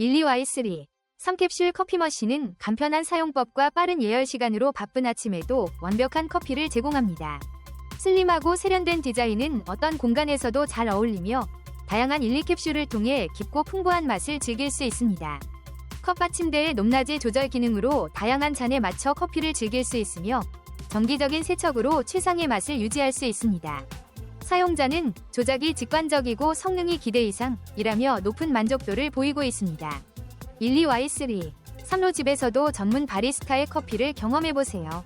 12Y3 3캡슐 커피 머신은 간편한 사용법과 빠른 예열 시간으로 바쁜 아침에도 완벽한 커피를 제공합니다. 슬림하고 세련된 디자인은 어떤 공간에서도 잘 어울리며 다양한 1, 2캡슐을 통해 깊고 풍부한 맛을 즐길 수 있습니다. 컵 받침대의 높낮이 조절 기능으로 다양한 잔에 맞춰 커피를 즐길 수 있으며 정기적인 세척으로 최상의 맛을 유지할 수 있습니다. 사용자는 조작이 직관적이고 성능이 기대 이상이라며 높은 만족도를 보이고 있습니다. 12Y3 삼로 집에서도 전문 바리스타의 커피를 경험해보세요.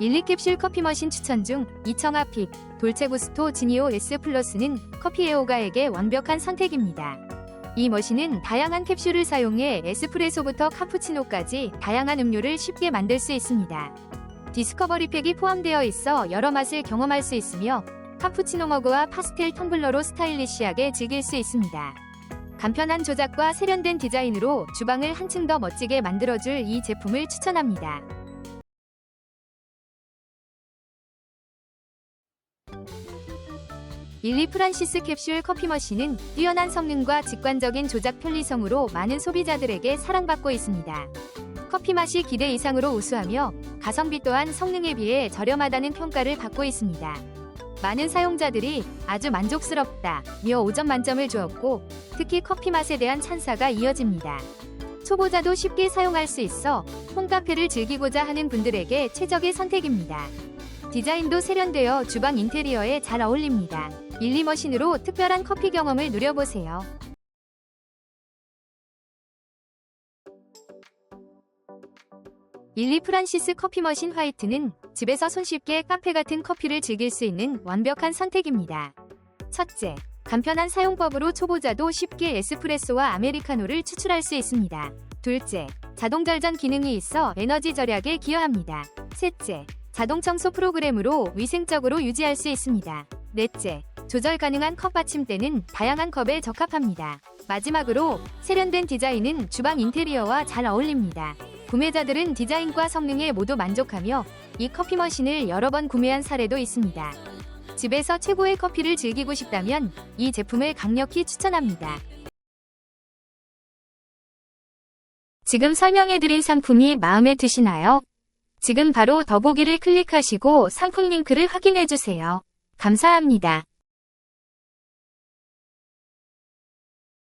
1, 2캡슐 커피 머신 추천 중 이청아 픽, 돌체구스토 지니오 S 플러스는 커피 애호가에게 완벽한 선택입니다. 이 머신은 다양한 캡슐을 사용해 에스프레소부터 카푸치노까지 다양한 음료를 쉽게 만들 수 있습니다. 디스커버리 팩이 포함되어 있어 여러 맛을 경험할 수 있으며 카푸치노 머그와 파스텔 텀블러로 스타일리시하게 즐길 수 있습니다. 간편한 조작과 세련된 디자인으로 주방을 한층 더 멋지게 만들어줄 이 제품을 추천합니다. 일리 프란시스 캡슐 커피 머신은 뛰어난 성능과 직관적인 조작 편리성으로 많은 소비자들에게 사랑받고 있습니다. 커피 맛이 기대 이상으로 우수하며 가성비 또한 성능에 비해 저렴하다는 평가를 받고 있습니다. 많은 사용자들이 아주 만족스럽다 며 5점 만점을 주었고 특히 커피 맛에 대한 찬사가 이어집니다. 초보자도 쉽게 사용할 수 있어 홈카페를 즐기고자 하는 분들에게 최적의 선택입니다. 디자인도 세련되어 주방 인테리어에 잘 어울립니다. 일리 머신으로 특별한 커피 경험을 누려보세요. 일리 프란시스 커피 머신 화이트는 집에서 손쉽게 카페 같은 커피를 즐길 수 있는 완벽한 선택입니다. 첫째, 간편한 사용법으로 초보자도 쉽게 에스프레소와 아메리카노를 추출할 수 있습니다. 둘째, 자동 절전 기능이 있어 에너지 절약에 기여합니다. 셋째, 자동 청소 프로그램으로 위생적으로 유지할 수 있습니다. 넷째, 조절 가능한 컵 받침대는 다양한 컵에 적합합니다. 마지막으로 세련된 디자인은 주방 인테리어와 잘 어울립니다. 구매자들은 디자인과 성능에 모두 만족하며 이 커피 머신을 여러 번 구매한 사례도 있습니다. 집에서 최고의 커피를 즐기고 싶다면 이 제품을 강력히 추천합니다. 지금 설명해드린 상품이 마음에 드시나요? 지금 바로 더보기를 클릭하시고 상품 링크를 확인해주세요. 감사합니다.